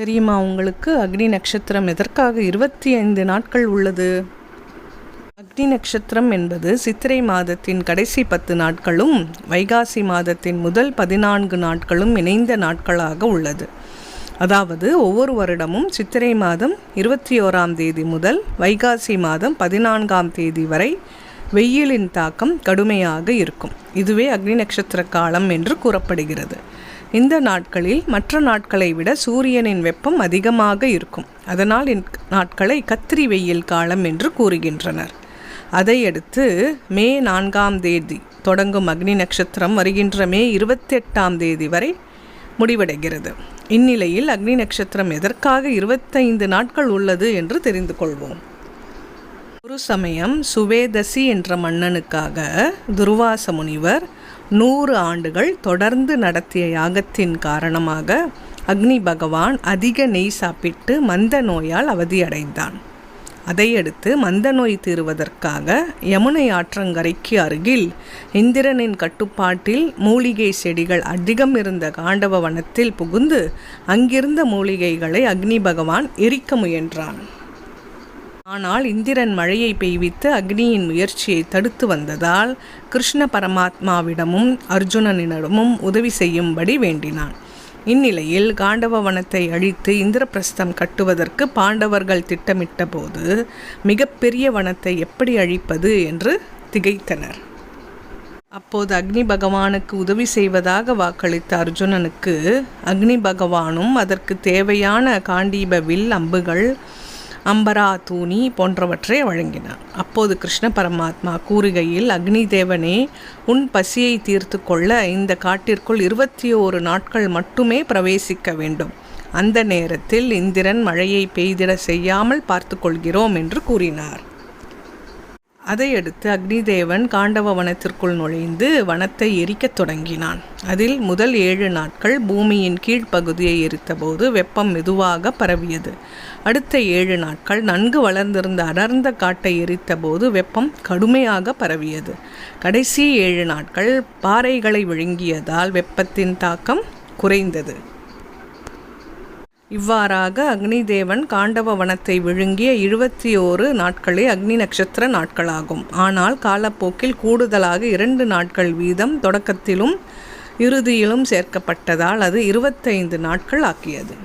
தெரியுமா உங்களுக்கு? அக்னி நட்சத்திரம் எதற்காக இருபத்தி ஐந்து நாட்கள் உள்ளது? அக்னி நட்சத்திரம் என்பது சித்திரை மாதத்தின் கடைசி பத்து நாட்களும் வைகாசி மாதத்தின் முதல் பதினான்கு நாட்களும் இணைந்த நாட்களாக உள்ளது. அதாவது ஒவ்வொரு வருடமும் சித்திரை மாதம் இருபத்தி ஓராம் தேதி முதல் வைகாசி மாதம் பதினான்காம் தேதி வரை வெயிலின் தாக்கம் கடுமையாக இருக்கும். இதுவே அக்னி நட்சத்திர காலம் என்று கூறப்படுகிறது. இந்த நாட்களில் மற்ற நாட்களை விட சூரியனின் வெப்பம் அதிகமாக இருக்கும். அதனால் இந்நாட்களை கத்திரி வெயில் காலம் என்று கூறுகின்றனர். அதையடுத்து மே நான்காம் தேதி தொடங்கும் அக்னி நட்சத்திரம் வருகின்ற மே இருபத்தி எட்டாம் தேதி வரை முடிவடைகிறது. இந்நிலையில் அக்னி நட்சத்திரம் எதற்காக இருபத்தைந்து நாட்கள் உள்ளது என்று தெரிந்து கொள்வோம். ஒரு சமயம் சுவேதசி என்ற மன்னனுக்காக துர்வாச முனிவர் நூறு ஆண்டுகள் தொடர்ந்து நடத்திய யாகத்தின் காரணமாக அக்னி பகவான் அதிக நெய் சாப்பிட்டு மந்த நோயால் அவதியடைந்தான். அதையடுத்து மந்த நோய் தீருவதற்காக யமுனை ஆற்றங்கரைக்கு அருகில் இந்திரனின் கட்டுப்பாட்டில் மூலிகை செடிகள் அதிகம் இருந்த காண்டவ வனத்தில் புகுந்து அங்கிருந்த மூலிகைகளை அக்னி பகவான் எரிக்க முயன்றான். ஆனால் இந்திரன் மழையை பெய்வித்து அக்னியின் முயற்சியை தடுத்து வந்ததால் கிருஷ்ண பரமாத்மாவிடமும் அர்ஜுனனிடமும் உதவி செய்யும்படி வேண்டினான். இந்நிலையில் காண்டவ வனத்தை அழித்து இந்திரபிரஸ்தம் கட்டுவதற்கு பாண்டவர்கள் திட்டமிட்ட போது மிகப்பெரிய வனத்தை எப்படி அழிப்பது என்று திகைத்தனர். அப்போது அக்னி பகவானுக்கு உதவி செய்வதாக வாக்களித்த அர்ஜுனனுக்கு அக்னி பகவானும் அதற்கு தேவையான காண்டீப வில் அம்புகள் அம்பரா தூணி போன்றவற்றை வழங்கினார். அப்போது கிருஷ்ண பரமாத்மா கூறுகையில் அக்னி தேவனே உன் பசியை தீர்த்து கொள்ள இந்த காட்டிற்குள் இருபத்தி ஓரு நாட்கள் மட்டுமே பிரவேசிக்க வேண்டும். அந்த நேரத்தில் இந்திரன் மழையை பெய்திட செய்யாமல் பார்த்து கொள்கிறோம் என்று கூறினார். அதையடுத்து அக்னிதேவன் காண்டவ வனத்திற்குள் நுழைந்து வனத்தை எரிக்கத் தொடங்கினான். அதில் முதல் ஏழு நாட்கள் பூமியின் கீழ்ப்பகுதியை எரித்தபோது வெப்பம் மெதுவாக பரவியது. அடுத்த ஏழு நாட்கள் நன்கு வளர்ந்திருந்த அடர்ந்த காட்டை எரித்தபோது வெப்பம் கடுமையாக பரவியது. கடைசி ஏழு நாட்கள் பாறைகளை விழுங்கியதால் வெப்பத்தின் தாக்கம் குறைந்தது. இவ்வாறாக அக்னி தேவன் காண்டவ வனத்தை விழுங்கிய இருபத்தி ஓரு நாட்களே அக்னி நட்சத்திர நாட்களாகும். ஆனால் காலப்போக்கில் கூடுதலாக இரண்டு நாட்கள் வீதம் தொடக்கத்திலும் இறுதியிலும் சேர்க்கப்பட்டதால் அது இருபத்தைந்து நாட்கள் ஆக்கியது.